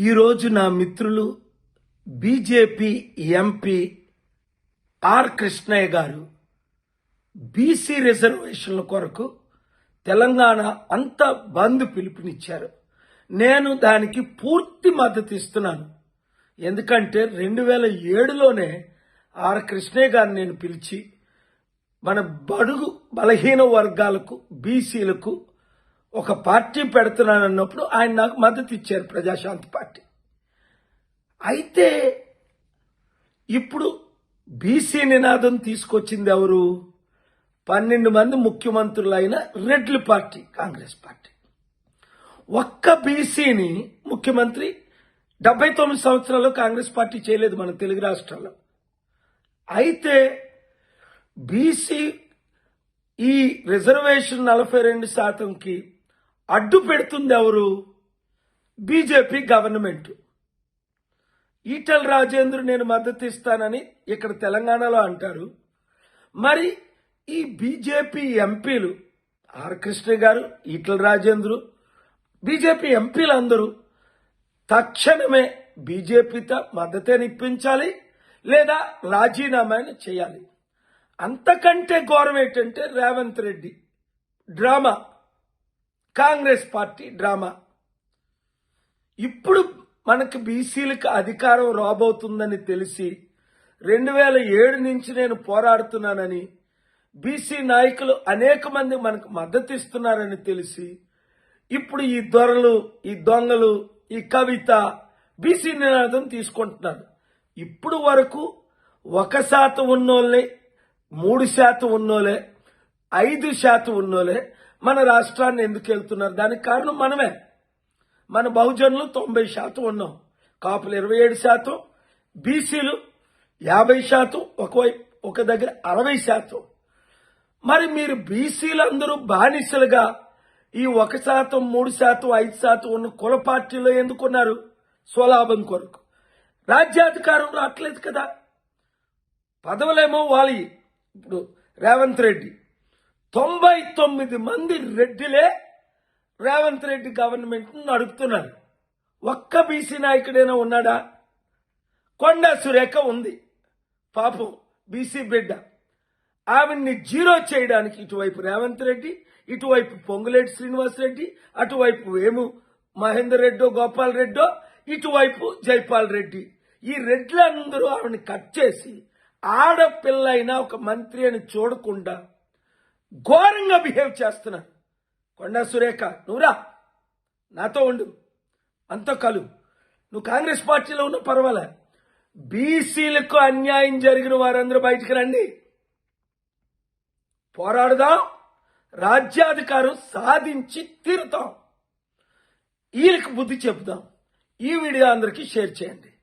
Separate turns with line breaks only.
ఈరోజు నా మిత్రులు బీజేపీ ఎంపీ ఆర్ కృష్ణయ్య గారు బీసీ రిజర్వేషన్ల కొరకు తెలంగాణ అంతా బంద్ పిలుపునిచ్చారు. నేను దానికి పూర్తి మద్దతు ఇస్తున్నాను. ఎందుకంటే రెండు వేల ఏడులోనే ఆర్ కృష్ణయ్య గారిని నేను పిలిచి మన బడుగు బలహీన వర్గాలకు బీసీలకు ఒక పార్టీ పెడుతున్నాను అన్నప్పుడు ఆయన నాకు మద్దతు ఇచ్చారు ప్రజాశాంతి పార్టీ. అయితే ఇప్పుడు బీసీ నినాదం తీసుకొచ్చింది ఎవరు? పన్నెండు మంది ముఖ్యమంత్రులైన రెడ్ల పార్టీ కాంగ్రెస్ పార్టీ. ఒక్క బీసీని ముఖ్యమంత్రి డెబ్బై తొమ్మిది సంవత్సరాలు కాంగ్రెస్ పార్టీ చేయలేదు మన తెలుగు రాష్ట్రాల్లో. అయితే బీసీ ఈ రిజర్వేషన్ నలభై రెండు శాతంకి అడ్డు పెడుతుంది ఎవరు బీజేపీ గవర్నమెంట్. ఈటల రాజేంద్ర నేను మద్దతు ఇస్తానని ఇక్కడ తెలంగాణలో అంటారు. మరి ఈ బీజేపీ ఎంపీలు ఆర్ కృష్ణ గారు ఈటల రాజేంద్రు బీజేపీ ఎంపీలు అందరూ తక్షణమే బీజేపీతో మద్దతుని ఇప్పించాలి లేదా రాజీనామాని చేయాలి. అంతకంటే ఘోరం ఏంటంటే Revanth Reddy drama. Congress party drama. ఇప్పుడు మనకి బీసీలకు అధికారం రాబోతుందని తెలిసి రెండు వేల ఏడు నుంచి నేను పోరాడుతున్నానని బీసీ నాయకులు అనేక మంది మనకు మద్దతు ఇస్తున్నారని తెలిసి ఇప్పుడు ఈ దొరలు ఈ దొంగలు ఈ కవిత బీసీ నినాదం తీసుకుంటున్నారు. ఇప్పుడు వరకు ఒక శాతం ఉన్నోళ్ళే మూడు శాతం ఉన్నోలే ఐదు శాతం ఉన్నోలే మన రాష్ట్రాన్ని ఎందుకు వెళ్తున్నారు? దానికి కారణం మనమే. మన బహుజనులు తొంభై శాతం ఉన్నాం. కాపులు ఇరవై ఏడు శాతం. బీసీలు యాభై శాతం. ఒకవైపు ఒక దగ్గర అరవై శాతం. మరి మీరు బీసీలందరూ బానిసలుగా ఈ ఒక శాతం మూడు శాతం ఐదు శాతం ఉన్న కుల పార్టీలో ఎందుకున్నారు స్వలాభం కొరకు. రాజ్యాధికారం రావట్లేదు కదా. పదవులేమో వాళ్ళవి ఇప్పుడు రేవంత్ రెడ్డి. తొంభై తొమ్మిది మంది రెడ్డిలే రేవంత్ రెడ్డి గవర్నమెంట్ నడుపుతున్నారు. ఒక్క బీసీ నాయకుడైనా ఉన్నాడా? కొండ సురేఖ ఉంది. పాపం బీసీ బిడ్డ. ఆవిడ్ని జీరో చేయడానికి ఇటువైపు రేవంత్ రెడ్డి ఇటువైపు పొంగులేటి శ్రీనివాస్ రెడ్డి అటువైపు వేము మహేందర్ రెడ్డో గోపాల్ రెడ్డో ఇటువైపు జైపాల్ రెడ్డి. ఈ రెడ్లందరూ ఆవిడని కట్ చేసి ఆడపిల్ల అయినా ఒక మంత్రి అని చూడకుండా ఘోరంగా బిహేవ్ చేస్తున్నారు కొండా సురేఖ నువ్వురా నాతో ఉండు. అంత కలు. నువ్వు కాంగ్రెస్ పార్టీలో ఉన్న పర్వాలే. బీసీలకు అన్యాయం జరిగిన వారందరూ బయటికి రండి. పోరాడుదాం. రాజ్యాధికారం సాధించి తీరుతాం. వీళ్ళకి బుద్ధి చెబుదాం. ఈ వీడియో అందరికీ షేర్ చేయండి.